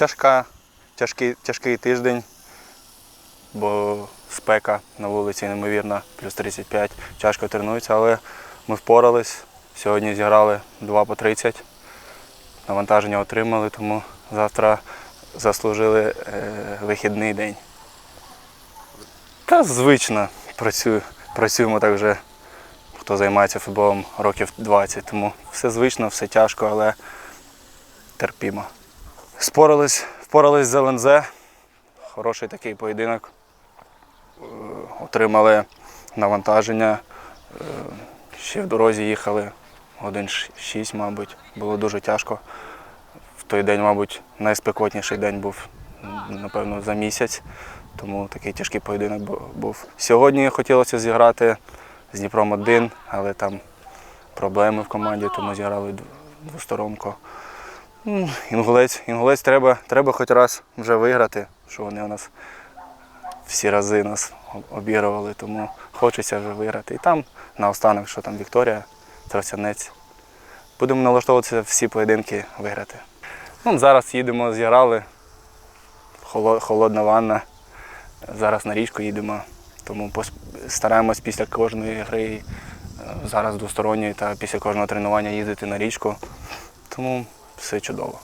Тяжка, тяжкий, тяжкий тиждень, бо спека на вулиці неймовірна, плюс 35, тяжко тренуються, але ми впорались. Сьогодні зіграли 2 по 30. Навантаження отримали, тому завтра заслужили е, вихідний день. Та звично працюю, працюємо так вже, хто займається футболом років 20, тому все звично, все тяжко, але терпімо. Спорались, впорались з ЛНЗ. Хороший такий поєдинок. Е, Отримали навантаження. Е, Ще в дорозі їхали годин 6, мабуть. Було дуже тяжко. В той день, мабуть, найспекотніший день був, напевно, за місяць. Тому такий тяжкий поєдинок був. Сьогодні хотілося зіграти з Дніпром один, але там проблеми в команді, тому зіграли дв- двосторонко. Інгулець, інгулець треба, треба хоч раз вже виграти, що вони у нас всі рази нас обігрували, тому хочеться вже виграти. І там наостанок, що там Вікторія, Тростянець. Будемо налаштовуватися всі поєдинки виграти. Ну, зараз їдемо, зіграли. Холодна ванна. Зараз на річку їдемо. Тому стараємось після кожної гри, е, зараз двосторонньої та після кожного тренування їздити на річку. Тому все чудово.